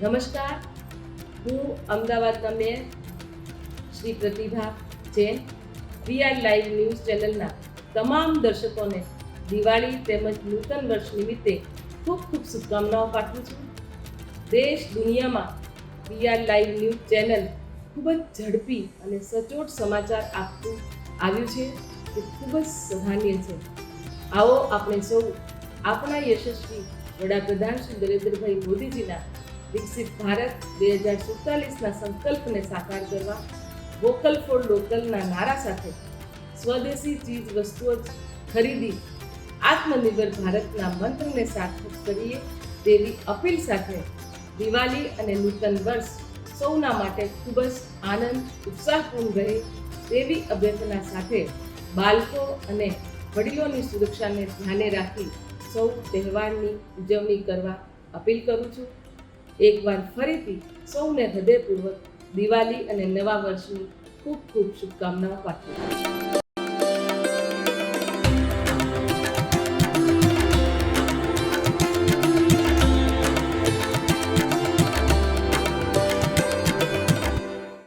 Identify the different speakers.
Speaker 1: નમસ્કાર. હું અમદાવાદના mayor Shri Pratibha Jain V R live news ચેનલના તમામ દર્શકોને દિવાળી તેમજ નૂતન વર્ષ નિમિત્તે ખૂબ ખૂબ શુભકામનાઓ પાઠવું છું. દેશ દુનિયામાં વીઆર લાઈવ ન્યૂઝ ચેનલ ખૂબ જ ઝડપી અને સચોટ સમાચાર આપતું આવ્યું છે. તે ખૂબ જ સરાહનીય છે. આવો આપણે સૌ આપણા યશસ્વી વડાપ્રધાન શ્રી નરેન્દ્રભાઈ મોદીજીના વિકસિત ભારત બે હજાર સુડતાલીસના સંકલ્પને સાકાર કરવા, વોકલ ફોર લોકલના નારા સાથે સ્વદેશી ચીજ વસ્તુઓ ખરીદી, આત્મનિર્ભર ભારતના મંત્રને સાર્થક કરીએ તેવી અપીલ સાથે દિવાળી અને નૂતન વર્ષ સૌના માટે ખૂબ જ આનંદ, ઉત્સાહપૂર્ણ રહે તેવી અભ્યર્થના સાથે બાળકો અને વડીલોની સુરક્ષાને ધ્યાને રાખી સૌ તહેવારની ઉજવણી કરવા અપીલ કરું છું. એકવાર ફરીથી સૌને હૃદયપૂર્વક દિવાળી અને નવા વર્ષની ખૂબ ખૂબ શુભકામનાઓ પાઠવું.